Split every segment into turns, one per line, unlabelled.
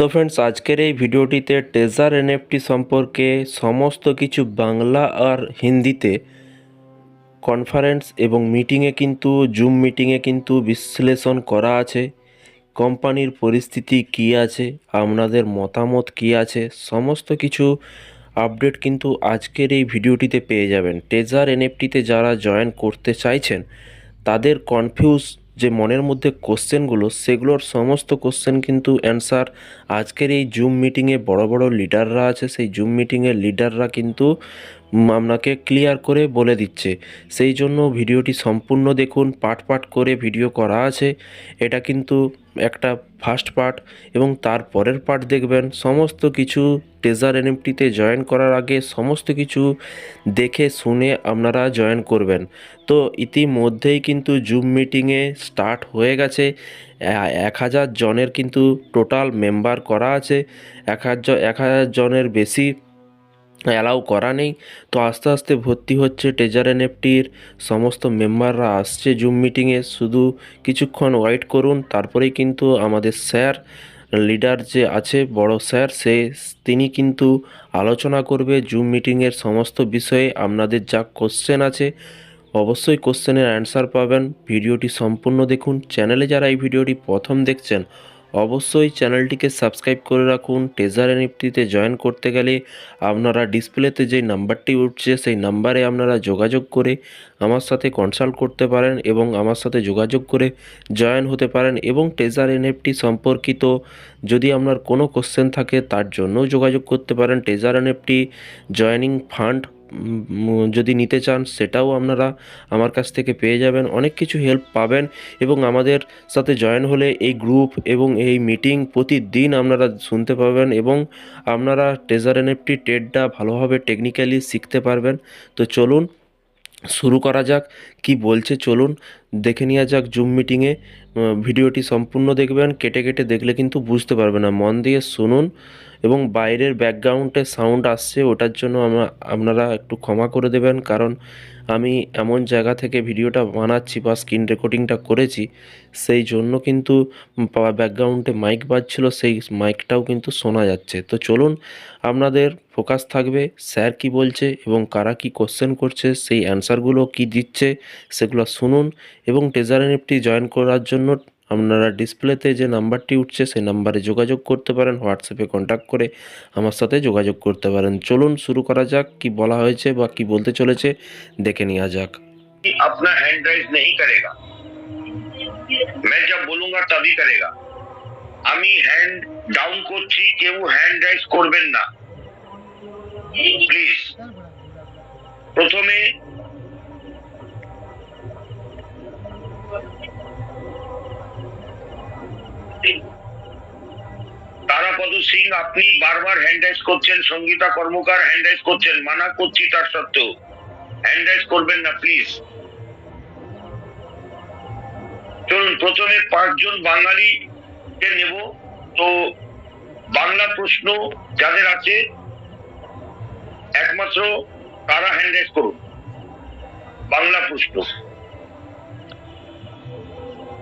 তো ফ্রেন্ডস আজকের এই ভিডিওটিতে টেজার এনএফটি সম্পর্কে সমস্ত কিছু বাংলা আর হিন্দিতে কনফারেন্স এবং মিটিংয়ে কিন্তু জুম মিটিংয়ে কিন্তু বিশ্লেষণ করা আছে। কোম্পানির পরিস্থিতি কী আছে, আপনাদের মতামত কী আছে, সমস্ত কিছু আপডেট কিন্তু আজকের এই ভিডিওটিতে পেয়ে যাবেন। টেজার এনএফটিতে যারা জয়েন করতে চাইছেন, তাদের কনফিউজ যে মনের মধ্যে কোশ্চেনগুলো, সেগুলোর সমস্ত কোশ্চেন কিন্তু অ্যান্সার আজকের এই জুম মিটিংয়ে বড় বড় লিডাররা আছে, সেই জুম মিটিংয়ের লিডাররা কিন্তু আপনাকে ক্লিয়ার করে বলে দিচ্ছে। সেই জন্য ভিডিওটি সম্পূর্ণ দেখুন পার্ট পার্ট করে ভিডিও করা আছে। এটা কিন্তু একটা ফার্স্ট পার্ট এবং তার পরের পার্ট দেখবেন। সমস্ত কিছু টেজার এনএফটিতে জয়েন করার আগে সমস্ত কিছু দেখে, শুনে আপনারা জয়েন করবেন। তো ইতিমধ্যেই কিন্তু জুম মিটিংয়ে স্টার্ট হয়ে গেছে। এক হাজার জনের কিন্তু টোটাল মেম্বার করা আছে। এক হাজার এক হাজার জনের বেশি অ্যালাউ করা নেই। তো আস্তে আস্তে ভর্তি হচ্ছে টেজার এনএফটির সমস্ত মেম্বাররা আসছে জুম মিটিংয়ে শুধু কিছুক্ষণ ওয়েট করুন, তারপরেই কিন্তু আমাদের স্যার লিডার যে আছে, বড় স্যার, সে, তিনি কিন্তু আলোচনা করবে জুম মিটিংয়ের সমস্ত বিষয়ে। আপনাদের যা কোশ্চেন আছে, অবশ্যই কোশ্চেনের অ্যান্সার পাবেন। ভিডিওটি সম্পূর্ণ দেখুন। চ্যানেলে যারা এই ভিডিওটি প্রথম দেখছেন অবশ্যই চ্যানেলটিকে সাবস্ক্রাইব করে রাখুন টেজার এনএফটিতে জয়েন করতে গেলে আপনারা ডিসপ্লেতে যে নাম্বারটি উঠছে, সেই নাম্বারে আপনারা যোগাযোগ করে আমার সাথে কনসাল্ট করতে পারেন এবং আমার সাথে যোগাযোগ করে জয়েন হতে পারেন এবং টেজার এনএফটি সম্পর্কিত যদি আপনার কোনো কোশ্চেন থাকে, তার জন্যও যোগাযোগ করতে পারেন। টেজার এনএফটি জয়েনিং ফান্ড যদি নিতে চান, সেটাও আপনারা আমার কাছ থেকে পেয়ে যাবেন। অনেক কিছু হেল্প পাবেন এবং আমাদের সাথে জয়েন হলে এই গ্রুপ এবং এই মিটিং প্রতিদিন আপনারা শুনতে পাবেন এবং আপনারা টেজার এনএফটি টেডটা ভালোভাবে টেকনিক্যালি শিখতে পারবেন। তো চলুন, শুরু করা যাক। কি বলছে চলুন দেখে নেওয়া যাক জুম মিটিংয়ে। ভিডিওটি সম্পূর্ণ দেখবেন, কেটে কেটে দেখলে কিন্তু বুঝতে পারবে না মন দিয়ে শুনুন এবং বাইরের ব্যাকগ্রাউন্ডে সাউন্ড আসছে, ওটার জন্য আমরা আপনারা একটু ক্ষমা করে দেবেন। কারণ আমি এমন জায়গা থেকে ভিডিওটা বানাচ্ছি বা স্ক্রিন রেকর্ডিংটা করেছি, সেই জন্য কিন্তু ব্যাকগ্রাউন্ডে মাইক বাজছিল, সেই মাইকটাও কিন্তু শোনা যাচ্ছে। তো চলুন, আপনাদের ফোকাস থাকবে, স্যার কি বলছে এবং কারা কি কোশ্চেন করছে, সেই অ্যান্সারগুলো কি দিচ্ছে সেগুলো শুনুন এবং টেজার এনএফটি জয়েন করার জন্য আপনারা ডিসপ্লেতে যে নাম্বারটি উঠছে সেই নাম্বারে যোগাযোগ করতে পারেন হোয়াটসঅ্যাপে কন্ট্যাক্ট করে আমার সাথে যোগাযোগ করতে পারেন চলুন শুরু করা যাক কি বলা হয়েছে বা কি বলতে চলেছে দেখে নেওয়া যাক
कि अपना हैंड राइज नहीं करेगा मैं जब बोलूंगा तभी करेगा আমি হ্যান্ড ডাউন করছি কেউ হ্যান্ড রাইজ করবেন না প্লিজ প্রথমে তারাপদ সিং, আপনি বারবার হ্যান্ড রাইজ করছেন, সঙ্গীতা কর্মকার হ্যান্ড রাইজ করছেন, মানা করছি তার সত্ত্বেও। হ্যান্ড রাইজ করবেন না প্লিজ চলুন, প্রথমে পাঁচজন বাঙালিকে নেব। তো, বাংলা প্রশ্ন যাদের আছে, একমাত্র তারা হ্যান্ড করুন। বাংলা প্রশ্ন।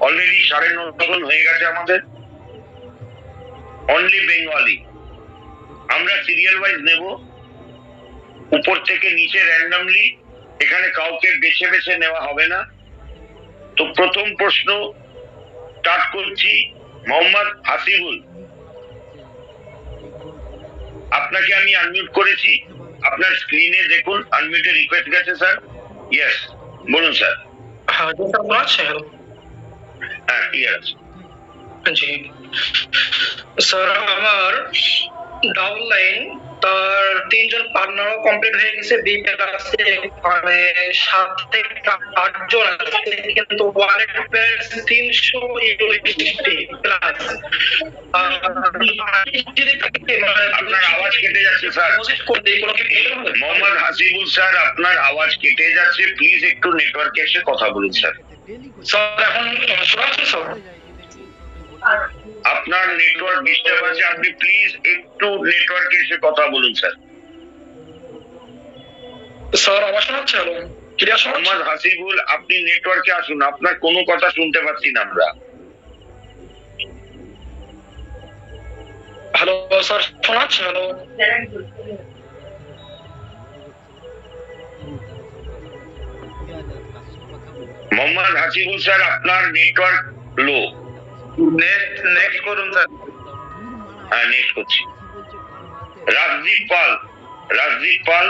অলরেডি সাড়ে নজন হয়ে গেছে আমাদের। অনলি বেঙ্গলি আমরা সিরিয়াল ওয়াইজ নেব। উপর থেকে নিচে র্যান্ডামলি এখানে কাউকে বেছে বেছে নেওয়া হবে না। তো প্রথম প্রশ্ন স্টার্ট করছি মোহাম্মদ হাসিবুল। আপনাকে আমি আনমিউট করেছি। আপনার স্ক্রিনে দেখুন আনমিউটে রিকোয়েস্ট গেছে স্যার ইয়েস বলুন স্যার
হ্যাঁ স্যার
হ্যাঁ ইয়েস
জি। স্যার আমার ডাবল লাইন তার তিনজন পার্টনারও কমপ্লিট হয়ে গেছে বি আছে মানে সাত থেকে আটজন আছে কিন্তু ওয়ালেট তিনশো প্লাস
আপনার আওয়াজ কেটে যাচ্ছে স্যার। মোহাম্মদ হাসিবুল স্যার আপনার আওয়াজ কেটে যাচ্ছে প্লিজ একটু নেটওয়ার্কে এসে কথা বলুন স্যার।
স্যার এখন শোনা যাচ্ছে স্যার?
আপনার নেটওয়ার্ক ডিস্টার্ব আছে আপনি প্লিজ একটু নেটওয়ার্কে এসে কথা বলুন স্যার
স্যার হ্যালো ক্লিয়ার শোনা
মোহাম্মদ হাসিবুল আপনি নেটওয়ার্কে আসুন আপনার কোনো কথা শুনতে পাচ্ছি না আমরা।
স্যার শোনা যাচ্ছে হ্যালো
মোহাম্মদ হাসিবুল স্যার আপনার নেটওয়ার্ক লো
নেক্সট নেক্সট করুন স্যার
হ্যাঁ নেক্সট করছি। রাজদীপ পাল রাজদীপ পাল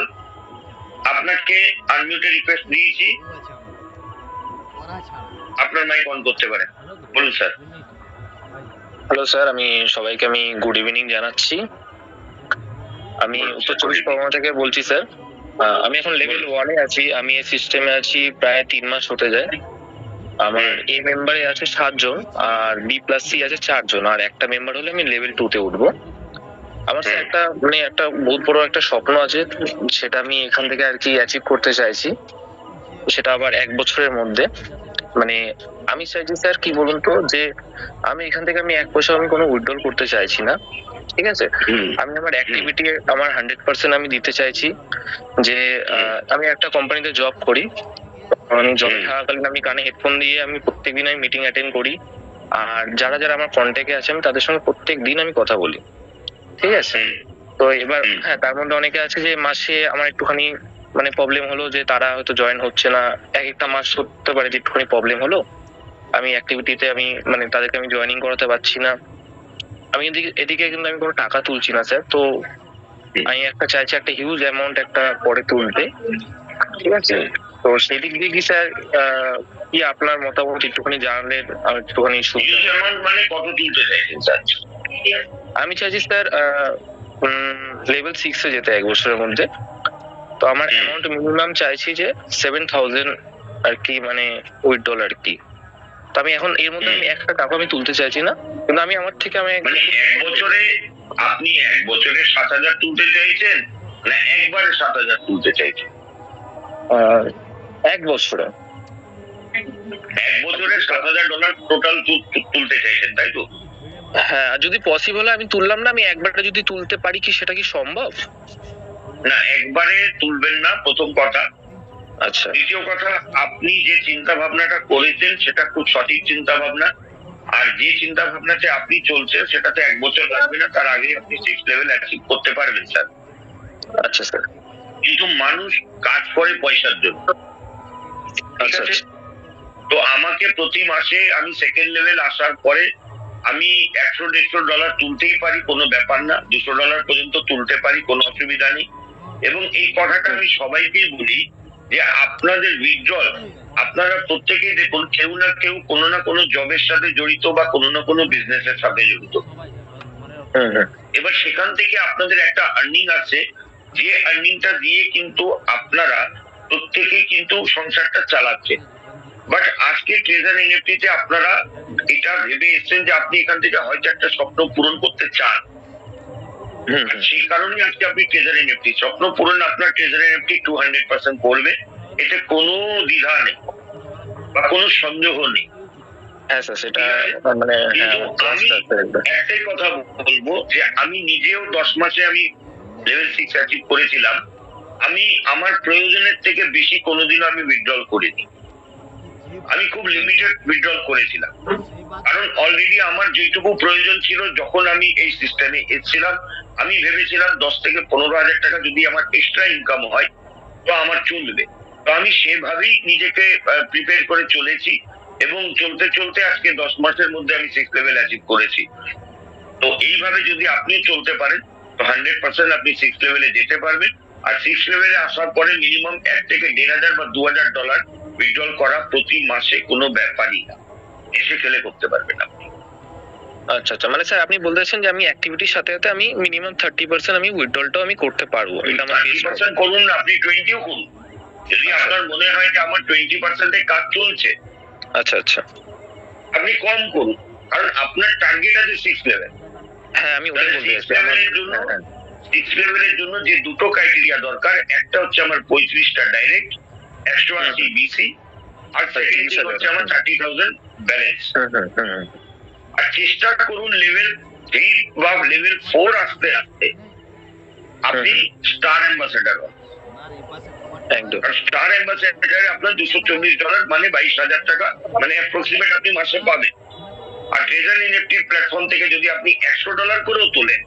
আপনাকে আনমিউটে রিকোয়েস্ট দিয়েছি। আপনার মাইক অন করতে পারেন। বলুন স্যার
হ্যালো স্যার আমি সবাইকে আমি গুড ইভিনিং জানাচ্ছি। আমি উত্তর চব্বিশ পরগনা থেকে বলছি স্যার আমি এখন লেভেল ওয়ানে আছি। আমি এই সিস্টেমে আছি প্রায় তিন মাস হতে যায়। আমার এ মেম্বারে আছে সাতজন আর বি প্লাস সি আছে চারজন। আর একটা মেম্বার হলে আমি লেভেল টু তে উঠবো। আমার একটা মানে একটা বহুত বড় একটা স্বপ্ন আছে সেটা আমি এখান থেকে আর কি অ্যাচিভ করতে চাইছি। সেটা আবার এক বছরের মধ্যে। মানে আমি চাইছি স্যার কি বলুন তো যে আমি এখান থেকে আমি এক পয়সা আমি কোনো উইথড্রল করতে চাইছি না। ঠিক আছে? আমি আমার অ্যাক্টিভিটি আমার হান্ড্রেড পার্সেন্ট আমি দিতে চাইছি। যে আমি একটা কোম্পানিতে জব করি। আমি জবে। থাকাকালীন আমি কানে হেডফোন দিয়ে আমি প্রত্যেকদিন আমি মিটিং অ্যাটেন্ড করি। আর যারা যারা আমার কন্ট্যাক্টে আছে আমি তাদের সঙ্গে প্রত্যেক দিন আমি কথা বলি। ঠিক আছে? তো এবার হ্যাঁ তার মধ্যে অনেকে আছে যে মাসে আমার একটুখানি মানে প্রবলেম হলো যে তারা হয়তো জয়েন হচ্ছে না। এক একটা মাস হতে পারে যে একটুখানি প্রবলেম হলো। আমি অ্যাক্টিভিটিতে আমি মানে তাদেরকে আমি জয়েনিং করাতে পারছি না। আমি এদিকে এদিকে কিন্তু আমি কোনো টাকা তুলছি না স্যার তো আমি একটা চাইছি একটা হিউজ অ্যামাউন্ট একটা পরে তুলতে। ঠিক আছে? তো সেই দিক দিয়ে কি স্যার কি আপনার মতামত একটুখানি জানলে আমি একটুখানি
মানে কত তুলতে চাইছেন স্যার
আমি চাইছি স্যার লেভেল সিক্স এ যেতে এক বছরের মধ্যে। তো আমার অ্যামাউন্ট মিনিমাম চাইছি যে সেভেন থাউজেন্ড আর কি মানে উইথড্রল আর কি। তো আমি এখন এর মধ্যে আমি একটা টাকা আমি তুলতে চাইছি না কিন্তু আমি আমার থেকে আমি
মানে এক বছরে আপনি এক বছরে সাত হাজার তুলতে চাইছেন না একবারে সাত হাজার তুলতে চাইছেন?
এক বছরে।
এক বছরে সাত হাজার ডলার টোটাল তুলতে চাইছেন তাই তো?
হ্যাঁ যদি পসিবল হয় আমি তুললাম না আমি একবারে যদি তুলতে পারি কি সেটা কি সম্ভব?
না একবারে তুলবেন না প্রথম কথা।
আচ্ছা।
দ্বিতীয় কথা আপনি যে চিন্তা ভাবনাটা করেছেন সেটা খুব সঠিক চিন্তা ভাবনা আর যে চিন্তা ভাবনাতে আপনি চলছেন সেটাতে এক বছর লাগবে না তার আগে আপনি সিক্স লেভেল অ্যাচিভ করতে পারবেন স্যার।
আচ্ছা স্যার।
কিন্তু মানুষ কাজ করে পয়সার জন্য। ঠিক
আচ্ছা
আছে?
আচ্ছা।
তো আমাকে প্রতি মাসে আমি সেকেন্ড লেভেল আসার পরে আমি একশো দেড়শো ডলার তুলতেই পারি কোনো ব্যাপার না। দুশো ডলার পর্যন্ত তুলতে পারি কোনো অসুবিধা নেই। এবং এই কথাটা আমি সবাইকেই বলি যে আপনাদের উইথড্রল আপনারা প্রত্যেকেই দেখুন কেউ না কেউ কোনো না কোনো জবের সাথে জড়িত বা কোনো না কোনো বিজনেসের সাথে জড়িত।
হুম হুম
এবার সেখান থেকে আপনাদের একটা আর্নিং আছে। যে আর্নিংটা দিয়ে কিন্তু আপনারা কিন্তু সংসারটা চালাচ্ছে। বাট আজকে ট্রেজার এনএফটিতে আপনারা এটা ভেবে এসেছেন যে আপনি এখান থেকে হয়তো একটা স্বপ্ন পূরণ করতে চান। সেই কারণে আজকে আপনি ট্রেজার এনএফটি স্বপ্ন পূরণ আপনার treasure NFT two hundred percent করবে এতে কোনো দ্বিধা নেই বা কোনো সন্দেহ নেই।
হ্যাঁ স্যার সেটা মানে হ্যাঁ।
একটাই কথা বলব যে আমি নিজেও দশ মাসে আমি লেভেল সিক্স অ্যাচিভ করেছিলাম। আমি আমার প্রয়োজনের থেকে বেশি কোনোদিনও আমি উইথড্রল করিনি। আমি খুব লিমিটেড উইথড্রল করেছিলাম। কারণ অলরেডি আমার যেটুকু প্রয়োজন ছিল, যখন আমি এই সিস্টেমে এসেছিলাম, আমি ভেবেছিলাম দশ থেকে পনেরো হাজার টাকা যদি আমার এক্সট্রা ইনকাম হয়, তো আমার চলবে। তো আমি সেভাবেই নিজেকে প্রিপেয়ার করে চলেছি এবং চলতে চলতে আজকে দশ মাসের মধ্যে আমি সিক্স লেভেল অ্যাচিভ করেছি। তো এইভাবে যদি আপনি চলতে পারেন, তো হান্ড্রেড পার্সেন্ট আপনি সিক্স লেভেলে যেতে পারবেন। আর সিক্স লেভেলে আসার পরে মিনিমাম এক থেকে দেড় হাজার বা দু হাজার ডলার উইথড্রল করা প্রতি মাসে কোনো ব্যাপারই না। এসে খেলে করতে পারবেন আপনি।
আচ্ছা আচ্ছা। মানে স্যার আপনি বলতেছেন যে আমি অ্যাক্টিভিটির সাথে সাথে আমি মিনিমাম থার্টি পার্সেন্ট আমি উইথড্রলটাও আমি করতে পারব। এটা আমার
থার্টি পার্সেন্ট করুন না, আপনি টোয়েন্টিও করুন। যদি
আচ্ছা।
আপনার মনে হয় যে আমার টোয়েন্টি পার্সেন্টে কাজ চলছে।
আচ্ছা আচ্ছা।
আপনি কম করুন। কারণ আপনার টার্গেট আছে সিক্স লেভেল
হ্যাঁ আমি ওটাই বলতে চাইছি আমার
জন্য? সিক্স লেভেলের জন্য যে দুটো ক্রাইটেরিয়া দরকার একটা হচ্ছে আমার পঁয়ত্রিশটা ডাইরেক্ট একশো আশি বিসি আর সেকেন্ড হচ্ছে আমার থার্টি থাউজেন্ড ব্যালেন্স। আর চেষ্টা করুন লেভেল থ্রি বা লেভেল ফোর আসতে আসতে। আপনি স্টার অ্যাম্বাসেডার হন। স্টার অ্যাম্বাসেডারে আপনার দুশো চল্লিশ ডলার মানে বাইশ হাজার টাকা মানে অ্যাপ্রক্সিমেট আপনি মাসে পাবেন। আর ট্রেজার এনএফটি প্ল্যাটফর্ম থেকে যদি আপনি একশো ডলার করেও তোলেন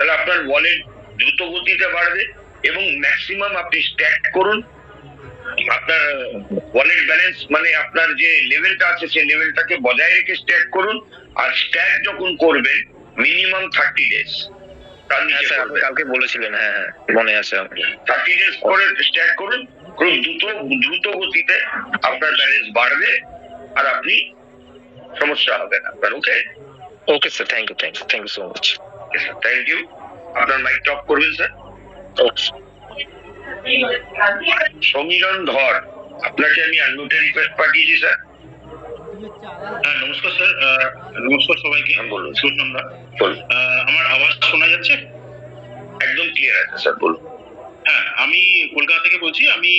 তাহলে আপনার ওয়ালেট দ্রুত গতিতে বাড়বে এবং ম্যাক্সিমাম আপনি স্ট্যাক করুন। আপনার ওয়ালেট ব্যালেন্স মানে আপনার যে লেভেলটা আছে সেই লেভেলটাকে বজায় রেখে স্ট্যাক করুন। আর স্ট্যাক যখন করবেন মিনিমাম থার্টি ডেজ
কালকে বলেছিলেন হ্যাঁ হ্যাঁ মনে আছে
থার্টি ডেজ করে স্ট্যাক করুন। খুব দ্রুত দ্রুত গতিতে আপনার ব্যালেন্স বাড়বে আর আপনি সমস্যা হবে না আপনার okay
okay sir thank you thank you thank you so much
thank you আপনার মাইক টপ করবেন স্যার সমীরণ ধর। আপনাকে আমি আনমিউটে রিকোয়েস্ট পাঠিয়েছি স্যার
হ্যাঁ নমস্কার স্যার নমস্কার সবাইকে।
হ্যাঁ, বলুন।
আমরা
বলুন।
আমার আওয়াজ শোনা যাচ্ছে?
একদম ক্লিয়ার আছে স্যার বলুন।
হ্যাঁ আমি কলকাতা থেকে বলছি আমি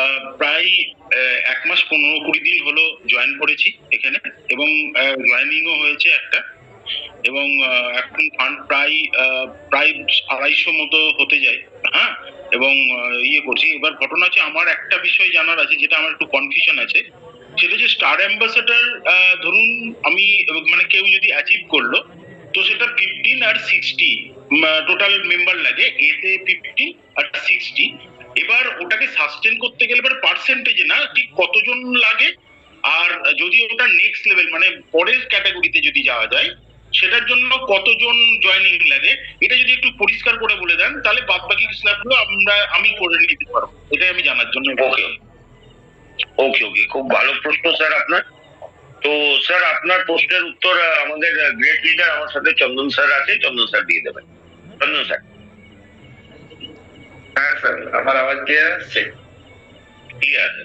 আহ, প্রায় এক মাস পনেরো কুড়ি দিন হলো জয়েন করেছি এখানে এবং জয়েনিংও হয়েছে একটা। এবং এখন ফান্ড প্রায় প্রায় আড়াইশো মতো হতে যায় হ্যাঁ? এবং ইয়ে করছি। এবার ঘটনা হচ্ছে আমার একটা বিষয় জানার আছে, যেটা আমার একটু কনফিউশন আছে। সেটা যে স্টার অ্যাম্বাসেডার ধরুন আমি মানে কেউ যদি অ্যাচিভ করল, তো সেটা ফিফটিন আর সিক্সটি টোটাল মেম্বার লাগে। এতে ফিফটিন আর সিক্সটি এবার ওটাকে সাস্টেন করতে গেলে এবার পার্সেন্টেজে না, ঠিক কতজন লাগে? আর যদি ওটা নেক্সট লেভেল মানে পরের ক্যাটাগরিতে যদি যাওয়া যায় সেটার জন্য কতজন জয়েনিং লাগে এটা যদি একটু পরিষ্কার করে বলে দেন তাহলে বাদ বাকি স্ল্যাবগুলো আমরা আমি করে নিতে পারব। এটাই আমি জানার জন্য
ওকে ওকে ওকে খুব ভালো প্রশ্ন স্যার আপনার। তো স্যার আপনার প্রশ্নের উত্তর আমাদের গ্রেট লিডার আমার সাথে চন্দন স্যার আছে চন্দন স্যার দিয়ে দেবেন। চন্দন স্যার।
হ্যাঁ স্যার আমার আওয়াজ ক্লিয়ার আসছে?
ক্লিয়ার আছে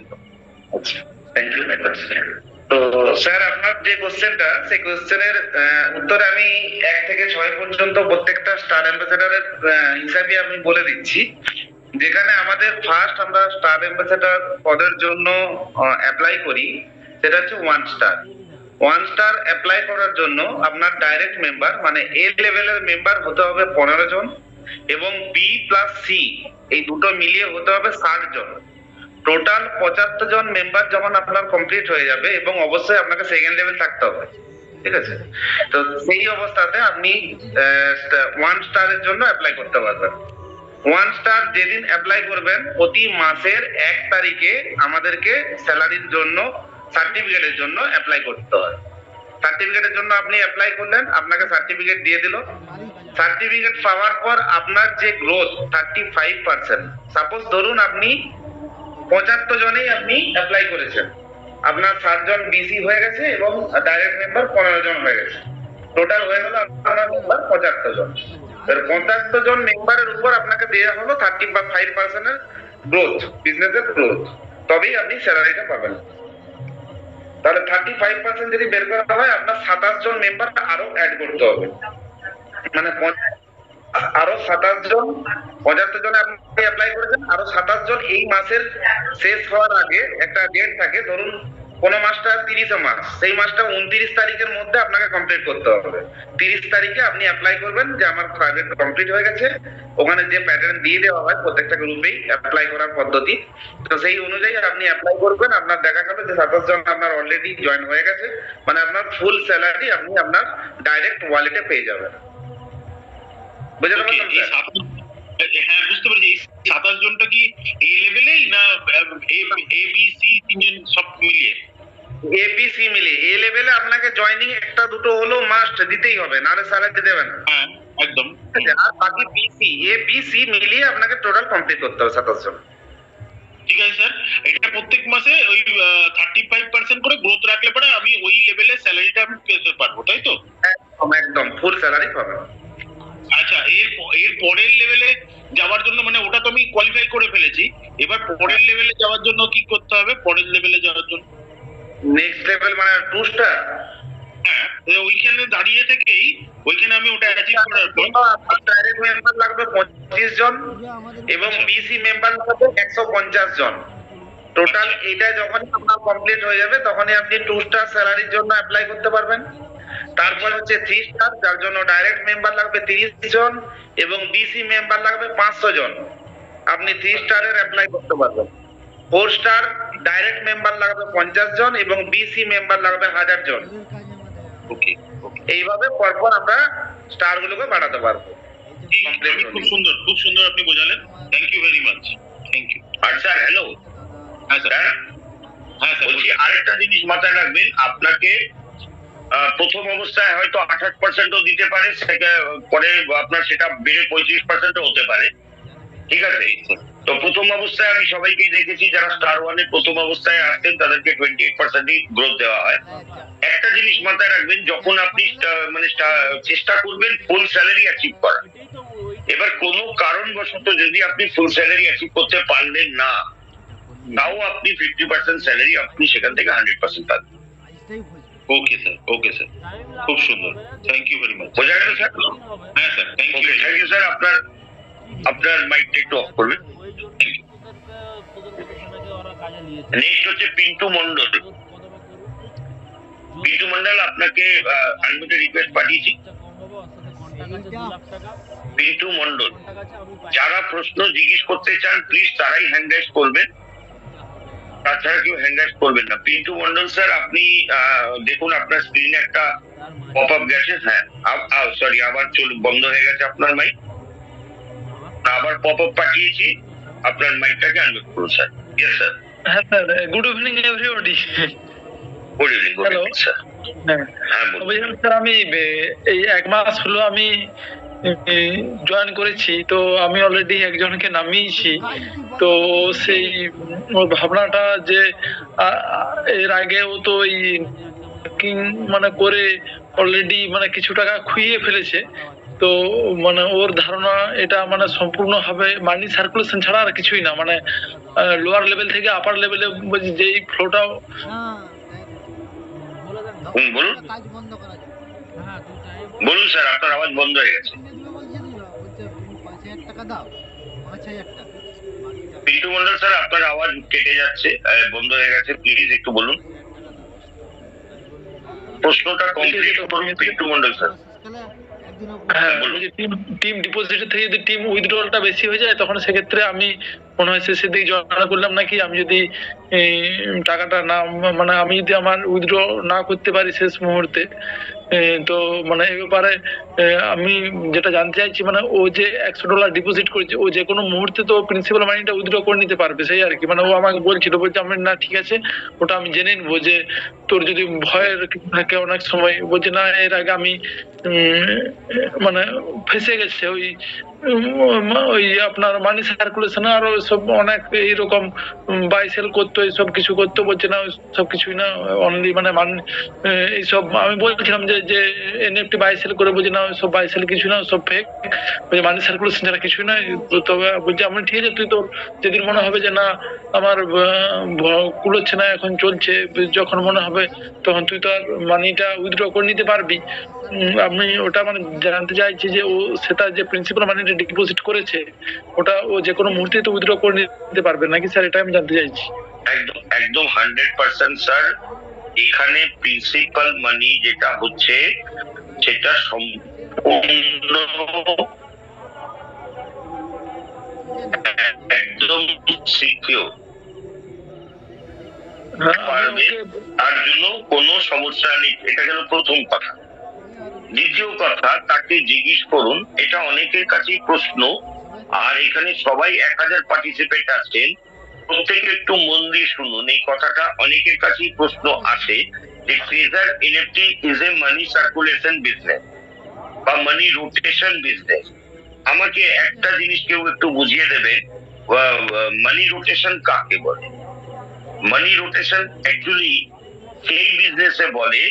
আচ্ছা থ্যাংক ইউ স্যার, আপনার যে কোশ্চেনটা, সেই কোশ্চেনের উত্তরে আমি এক থেকে ছয় পর্যন্ত প্রত্যেকটা স্টার অ্যাম্বাসেডারের হিসাবে আমি বলে দিচ্ছি। যেখানে আমাদের ফার্স্ট আমরা স্টার অ্যাম্বাসেডার পদের জন্য অ্যাপ্লাই করি, সেটা হচ্ছে one star one star apply করার জন্য আপনার ডাইরেক্ট মেম্বার মানে এ লেভেলের মেম্বার হতে হবে পনেরো জন এবং বি প্লাস সি এই দুটো মিলিয়ে হতে হবে ষাট জন। টোটাল পঁচাত্তর জন মেম্বার যখন আপনার কমপ্লিট হয়ে যাবে এবং অবশ্যই আপনাকে সেকেন্ড লেভেল থাকতে হবে, ঠিক আছে? তো সেই অবস্থাতে আপনি ওয়ান স্টারের জন্য অ্যাপ্লাই করতে পারবেন। ওয়ান স্টার যেদিন অ্যাপ্লাই করবেন, প্রতি মাসের এক তারিখে আমাদেরকে স্যালারির জন্য সার্টিফিকেটের জন্য অ্যাপ্লাই করতে হয়। সার্টিফিকেটের জন্য আপনি অ্যাপ্লাই করলেন, আপনাকে সার্টিফিকেট দিয়ে দিল। সার্টিফিকেট পাওয়ার পর আপনার যে growth thirty five percent suppose ধরুন আপনি পঁচাত্তর জনেই আপনি অ্যাপ্লাই করেছেন। আপনার ষাটজন বিসি হয়ে গেছে এবং ডাইরেক্ট মেম্বার পনেরো জন হয়ে গেছে। টোটাল হয়ে গেল আপনার মেম্বার পঁচাত্তর জন। পঁচাত্তর জন মেম্বারের উপর আপনাকে দেওয়া হলো থার্টি বা ফাইভ পার্সেন্টের গ্রোথ বিজনেসের গ্রোথ তবেই আপনি স্যালারিটা পাবেন। তাহলে থার্টি ফাইভ পার্সেন্ট যদি বের করা হয়, আপনার সাতাশ জন মেম্বার আরও অ্যাড করতে হবে। মানে পঁচ- আরও সাতাশ জন, পঁচাত্তর জন আপনি অ্যাপ্লাই করেছেন, আরও সাতাশ জন এই মাসের শেষ হওয়ার আগে একটা ডেট থাকে, ধরুন কোন মাসটা তিরিশে মাস সেই মাসটা উনত্রিশ তারিখের মধ্যে আপনাকে কমপ্লিট করতে হবে। তিরিশ তারিখে আপনি অ্যাপ্লাই করবেন যে আমার টার্গেট কমপ্লিট হয়ে গেছে, ওখানে যে প্যাটার্ন দিয়ে দেওয়া হয়, প্রত্যেকটা গ্রুপেই অ্যাপ্লাই করার পদ্ধতি। তো সেই অনুযায়ী আপনি অ্যাপ্লাই করবেন, আপনার দেখা গেল যে সাতাশ জন আপনার অলরেডি জয়েন হয়ে গেছে মানে আপনার ফুল স্যালারি আপনি আপনার ডাইরেক্ট ওয়ালেটে পেয়ে যাবেন।
হ্যাঁ বুঝতে পেরেছি। এই সাতাশ জনটা কি এ লেভেলেই না এ বি সি তিনজন সব মিলিয়ে?
এবিসি মিলে এ লেভেলে আপনাকে জয়েনিং একটা দুটো হলেও মাস্ট দিতেই হবে নাহলে স্যালারি দেবেন না।
হ্যাঁ একদম।
আর বাকি বিসি এ বিসি মিলিয়ে আপনাকে টোটাল কমপ্লিট করতে হবে সাতাশ জন।
ঠিক আছে স্যার এটা প্রত্যেক মাসে ওই থার্টি ফাইভ পার্সেন্ট করে গ্রোথ রাখলে পরে আমি ওই লেভেলে স্যালারিটা আমি পেতে পারব তাই তো?
একদম একদম। ফুল স্যালারি পাবেন।
আচ্ছা এর এর পরের লেভেলে যাওয়ার জন্য মানে ওটা তো আমি কোয়ালিফাই করে ফেলেছি। এবার পরের লেভেলে যাওয়ার জন্য কি করতে হবে? পরের লেভেলে যাওয়ার জন্য।
নেক্সট লেভেল মানে টু স্টার
হ্যাঁ ওইখানে দাঁড়িয়ে থেকেই ওইখানে আমি ওটা অ্যাচিভ করার পর
আপনার ডাইরেক্ট মেম্বার লাগবে পঁচিশ জন এবং বিসি মেম্বার লাগবে একশো পঞ্চাশ জন। টোটাল এটা যখনই আপনার কমপ্লিট হয়ে যাবে তখনই আপনি টু স্টার স্যালারির জন্য অ্যাপ্লাই করতে পারবেন। তারপর হচ্ছে থ্রি স্টার যার জন্য ডাইরেক্ট মেম্বার লাগবে তিরিশ জন এবং বিসি মেম্বার লাগবে পাঁচশো জন। আপনি থ্রি স্টারের অ্যাপ্লাই করতে পারবেন। ফোর স্টার ডাইরেক্ট মেম্বার লাগবে পঞ্চাশ জন এবং বিসি মেম্বার লাগবে হাজার জন।
ওকে ওকে
এইভাবে পরপর আমরা স্টার গুলোকে বাড়াতে পারব।
খুব সুন্দর খুব সুন্দর আপনি বোঝালেন। Thank you very much thank you
R sir hello
হ্যাঁ হ্যাঁ? স্যার
বলছি আরেকটা জিনিস মাথায় রাখবেন আপনাকে প্রথম অবস্থায় হয়তো আঠাশ পার্সেন্টও দিতে পারে পরে আপনার সেটা বেড়ে পঁয়ত্রিশ পার্সেন্টও হতে পারে। ঠিক আছে? তো প্রথম অবস্থায় আমি সবাইকে দেখেছি যারা স্টার ওয়ানে প্রথম অবস্থায় আসতেন তাদেরকে টোয়েন্টি এইট পার্সেন্টই গ্রোথ দেওয়া হয়। একটা জিনিস মাথায় রাখবেন যখন আপনি মানে চেষ্টা করবেন ফুল স্যালারি অ্যাচিভ করা এবার কোনো কারণবশত যদি আপনি ফুল স্যালারি অ্যাচিভ করতে পারলেন না তাও আপনি ফিফটি পার্সেন্ট স্যালারি আপনি সেখান থেকে হান্ড্রেড পার্সেন্ট পাবেন।
ওকে স্যার ওকে স্যার খুব সুন্দর। থ্যাংক ইউ ভেরি মাচ
বোঝা গেল স্যার
হ্যাঁ sir thank
you thank you sir আপনার আপনার মাইকটা একটু অফ করবেন। নেক্সট হচ্ছে পিন্টু মন্ডল পিন্টু মন্ডল আপনাকে একটা রিকোয়েস্ট পাঠিয়েছি। পিন্টু মন্ডল যারা প্রশ্ন জিজ্ঞেস করতে চান প্লিজ তারাই হ্যান্ড রাইজ করবেন। তাছাড়া কেউ হ্যান্ড রাইজ করবেন না। পিন্টু মন্ডল স্যার আপনি দেখুন আপনার স্ক্রিনে একটা পপ আপ গেছে। হ্যাঁ সরি আবার চল বন্ধ হয়ে গেছে আপনার মাইক আবার পপ আপ পাঠিয়েছি। আপনার মাইকটাকে আনমিউট করুন স্যার ইয়েস স্যার
হ্যাঁ
sir good evening
everybody
good evening
হ্যাঁ।
হ্যাঁ
বলছিলাম স্যার আমি এই এক মাস হলো আমি জয়েন করেছি। তো আমি অলরেডি একজনকে নামিয়েছি। তো সেই ওর ভাবনাটা যে এর আগেও তো এই মানে করে অলরেডি মানে কিছু টাকা খুইয়ে ফেলেছে। তো মানে ওর ধারণা এটা মানে সম্পূর্ণভাবে মানি সার্কুলেশন ছাড়া আর কিছুই না। মানে লোয়ার লেভেল থেকে আপার লেভেলে যেই ফ্লোটা
বলুন। বলুন স্যার আপনার আওয়াজ বন্ধ হয়ে গেছে।
টাকা দাও। পাঁচ হাজার টাকা
পিন্টু মন্ডল স্যার আপনার আওয়াজ কেটে যাচ্ছে। আহ, বন্ধ হয়ে গেছে। প্লিজ একটু বলুন। প্রশ্নটা কমপ্লিট করুন পিন্টু মন্ডল স্যার।
হ্যাঁ
বলুন।
টিম ডিপোজিট থেকে যদি টিম উইথড্রলটা বেশি হয়ে যায় তখন সেক্ষেত্রে আমি মনে হয় শেষের দিকে জমা করলাম নাকি? আমি যদি টাকাটা না মানে আমি যদি আমার উইথড্র না করতে পারি শেষ মুহূর্তে তো মানে এ ব্যাপারে আমি যেটা জানতে চাইছি মানে ও যে একশো ডলার ডিপোজিট করেছে, ও যে কোনো মুহূর্তে তো প্রিন্সিপাল মানিটা উইথড্র করে নিতে পারবে, সেই আর কি। মানে ও আমাকে বলছিল, বলছে আমি না, ঠিক আছে, ওটা আমি জেনে নেব যে তোর যদি ভয়ের থাকে অনেক সময়, বলছে না, এর আগে আমি মানে ফেসে গেছে, ওই ওই আপনার মানি সার্কুলেশন আরও সব অনেক এইরকম বাই সেল করতো, এইসব কিছু করতো, বলছে না, সব কিছুই না অনলি মানে মান এইসব, আমি বলছিলাম যে যে এনএফটি বাই সেল করে বলছে না, সব বাই সেল কিছু না, সব ফেক মানি সার্কুলেশন ছাড়া কিছুই না তবে বলছে, আমি ঠিক আছে, তুই তোর যেদিন মনে হবে যে না, আমার কুলোচ্ছে না, এখন চলছে, যখন মনে হবে, তখন তুই তো আর মানিটা উইথড্র করে নিতে পারবি। আমি ওটা মানে জানতে চাইছি যে ও, সেটা যে প্রিন্সিপাল মানিটা ডিপোজিট করেছে ওটা ও যে কোনো মুহূর্তে তো উইথড্র করে নিতে পারবে নাকি স্যার এটা আমি জানতে চাইছি।
একদম একদম হান্ড্রেড পার্সেন্ট স্যার এখানে প্রিন্সিপাল মানি যেটা হচ্ছে সেটা সম্পূর্ণ একদম সিকিউর
হ্যাঁ,
তার জন্য কোনো সমস্যা নেই। এটা গেল প্রথম কথা। দ্বিতীয় কথা, তাকে জিজ্ঞেস করুন, এটা অনেকের কাছেই প্রশ্ন, আর এখানে সবাই এক হাজার পার্টিসিপেন্ট আছেন। প্রত্যেকে একটু মন দিয়ে শুনুন, এই কথাটা অনেকের কাছেই প্রশ্ন আসে যে treasure NFT is a money circulation business বা মানি রোটেশন বিজনেস আমাকে একটা জিনিস কেউ একটু বুঝিয়ে দেবে মানি রোটেশন কাকে বলে? মানি রোটেশন অ্যাকচুয়ালি সেই বিজনেসে বলে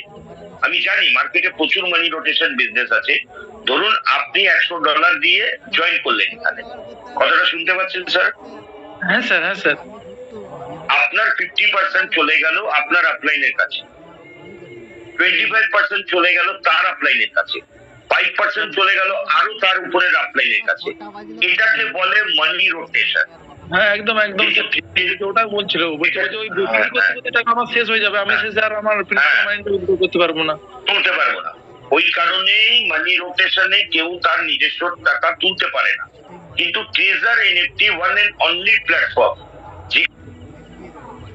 আমি জানি মার্কেটে প্রচুর মানি রোটেশন বিজনেস আছে। ধরুন আপনি একশো ডলার দিয়ে জয়েন করলেন এখানে। কথাটা শুনতে পাচ্ছেন স্যার
হ্যাঁ স্যার হ্যাঁ স্যার
আপনার ফিফটি পার্সেন্ট চলে গেল আপনার আপলাইনের কাছে। টোয়েন্টি ফাইভ পার্সেন্ট চলে গেল তার আপলাইনের কাছে। ফাইভ পার্সেন্ট চলে গেল আরও তার উপরের আপলাইনের কাছে। এটাকে বলে মানি রোটেশন
হ্যাঁ একদম একদম। ঠিক বলছিল। ওই করতে করতে টাকা আমার শেষ হয়ে যাবে। আমি শেষে আর আমার প্রিন্সিপাল করতে পারব না।
তুলতে পারব না। ওই কারণেই মানি রোটেশনে কেউ তার নিজস্ব টাকা তুলতে পারে না। কিন্তু treasure NFT one and only platform যে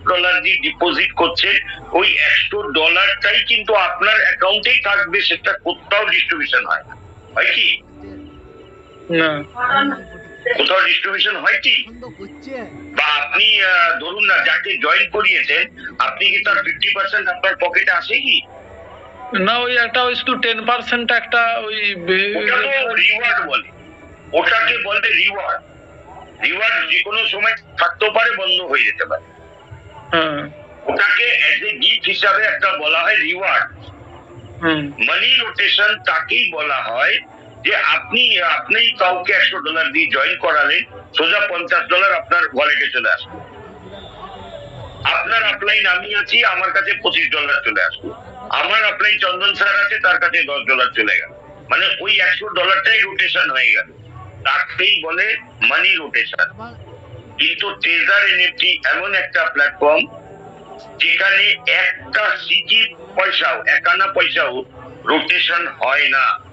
ডলার দিয়ে ডিপোজিট করছে ওই একশো ডলারটাই কিন্তু আপনার অ্যাকাউন্টেই থাকবে সেটা কোথাও ডিস্ট্রিবিউশন হয় না। হয় কি?
না।
কোথাও ডিস্ট্রিবিউশন হয় কি? বা আপনি ধরুন না যাকে জয়েন করিয়েছেন আপনি কি তার ফিফটি পার্সেন্ট আপনার পকেটে আসে কি?
না ওই একটা ওই শুধু টেন পার্সেন্ট একটা ওই
রিওয়ার্ড বলে। ওটাকে বলে রিওয়ার্ড রিওয়ার্ড যে কোনো সময় থাকতেও পারে বন্ধ হয়ে যেতে পারে।
হ্যাঁ।
ওটাকে অ্যাজ এ গিফট হিসাবে একটা বলা হয় রিওয়ার্ড
হুম।
মানি রোটেশন তাকেই বলা হয় যে আপনি আপনি কাউকে একশো ডলার দিয়ে জয়েন করালেন সোজা পঞ্চাশ ডলার আপনার ওয়ালেটে চলে আসবে। আপনার আপলাইন আমি আছি, আমার কাছে পঁচিশ ডলার চলে আসবে। আমার আপলাইন চন্দন স্যার আছে, তার কাছে দশ ডলার চলে গেল। মানে ওই একশো ডলারটাই রোটেশন হয়ে গেল। তাকেই বলে মানি রোটেশন কিন্তু ট্রেজার এনএফটি এমন একটা প্ল্যাটফর্ম যেখানে একটা সিটি পয়সাও, একানা পয়সাও রোটেশন হয় না।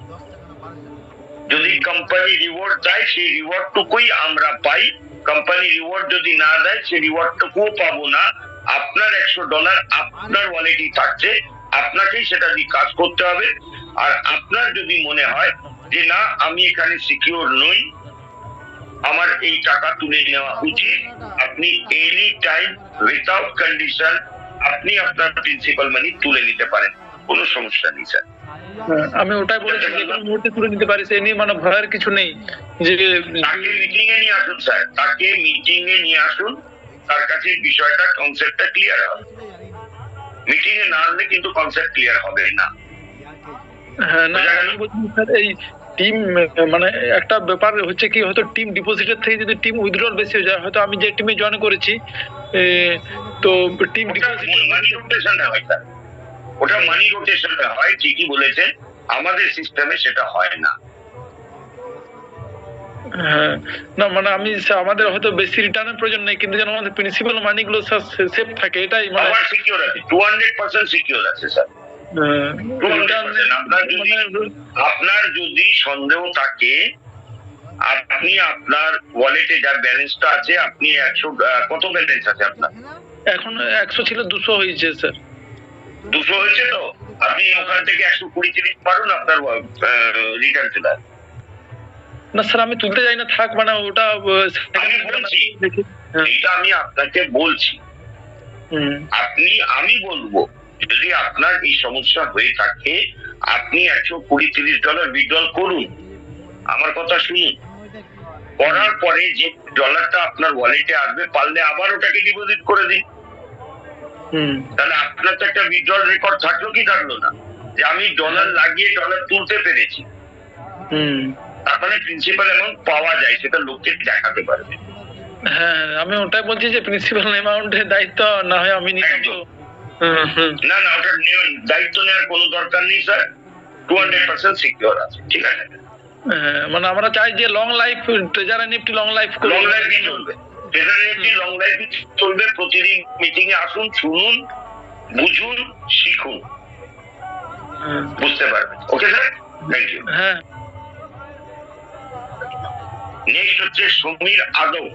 যদি কোম্পানি রিওয়ার্ড দেয়, সেই রিওয়ার্ডটুকুই আমরা পাই। কোম্পানি রিওয়ার্ড যদি না দেয়, সেই রিওয়ার্ডটুকুও পাবো না। আপনার একশো ডলার আপনার ওয়ালেটই থাকছে। আপনাকেই সেটা দিয়ে কাজ করতে হবে। আর আপনার যদি মনে হয় যে, না, আমি এখানে সিকিউর নই, আমার এই টাকা তুলে নেওয়া উচিত। আপনি এনি টাইম উইথাউট কন্ডিশন আপনি আপনার প্রিন্সিপাল মানি তুলে নিতে পারেন। কোনো সমস্যা নেই স্যার।
হ্যাঁ, আমি ওটাই বলেছি যে কোনো মুহূর্তে তুলে নিতে পারি সে নিয়ে মানে ভয়ের কিছু নেই। যে
তাকে মিটিং এ নিয়ে আসুন স্যার। তাকে মিটিং এ নিয়ে আসুন। তার কাছে বিষয়টা কনসেপ্টটা ক্লিয়ার হবে। মিটিং এ না আনলে কিন্তু কনসেপ্ট ক্লিয়ার হবে না।
হ্যাঁ না আমি স্যার এই টিম মানে একটা ব্যাপার হচ্ছে কি হয়তো টিম ডিপোজিটের থেকে যদি টিম উইথড্রল বেশি হয়ে যায় হয়তো আমি যে টিমে জয়েন করেছি তো টিম
ওটা ওটা মানি রোটেশনে হয় ঠিকই বলেছেন আমাদের সিস্টেমে সেটা হয় না।
হ্যাঁ না মানে আমি আমাদের হয়তো বেশি রিটার্নের প্রয়োজন নেই কিন্তু যেন আমাদের প্রিন্সিপাল মানিগুলো সেফ থাকে এটাই মানে
আমার সিকিউর আছে টু হান্ড্রেড পার্সেন্ট সিকিউর আছে স্যার 200% আপনার যদি
মানে
আপনার যদি সন্দেহ থাকে আপনি আপনার ওয়ালেটে যা ব্যালেন্সটা আছে আপনি একশো কত ব্যালেন্স আছে আপনার?
এখন একশো ছিল দুশো হয়েছে স্যার
দুশো হয়েছে তো? আপনি ওখান থেকে একশো কুড়ি তিরিশ পারুন আপনার রিটার্ন চলে আসবে।
না স্যার আমি তুলতে যাই না থাক মানে ওটা
আমি বলছি। এইটা আমি আপনাকে বলছি। আপনি আমি বলব যদি আপনার এই সমস্যা হয়ে থাকে আপনি একশো কুড়ি তিরিশ ডলার উইথড্রল করুন। আমার কথা শুনুন। করার পরে যে ডলারটা আপনার ওয়ালেটে আসবে পারলে আবার ওটাকে ডিপোজিট করে দিন। তাহলে আপনার তো একটা উইথড্রল রেকর্ড থাকল কি থাকল না? যে আমি ডলার লাগিয়ে ডলার তুলতে পেরেছি। তার মানে প্রিন্সিপাল অ্যামাউন্ট পাওয়া যায় সেটা লোককে দেখাতে পারবে।
হ্যাঁ আমি ওটাই বলছি যে প্রিন্সিপাল অ্যামাউন্টের দায়িত্ব না হয় আমি হুম।
না না ওটা দায়িত্ব নেওয়ার কোনো দরকার নেই sir. Two hundred percent secure আছে ঠিক আছে?
হ্যাঁ, মানে আমরা চাই যে long life treasure NFT long life
long লাইফই চলবে। ফেডারেলটি লং লাইফ চলবে প্রতিদিন মিটিং এ আসুন শুনুন বুঝুন শিখুন। বুঝতে পারবেন। ওকে স্যার থ্যাংক ইউ
হ্যাঁ।
নেক্সট হচ্ছে সমীর আদম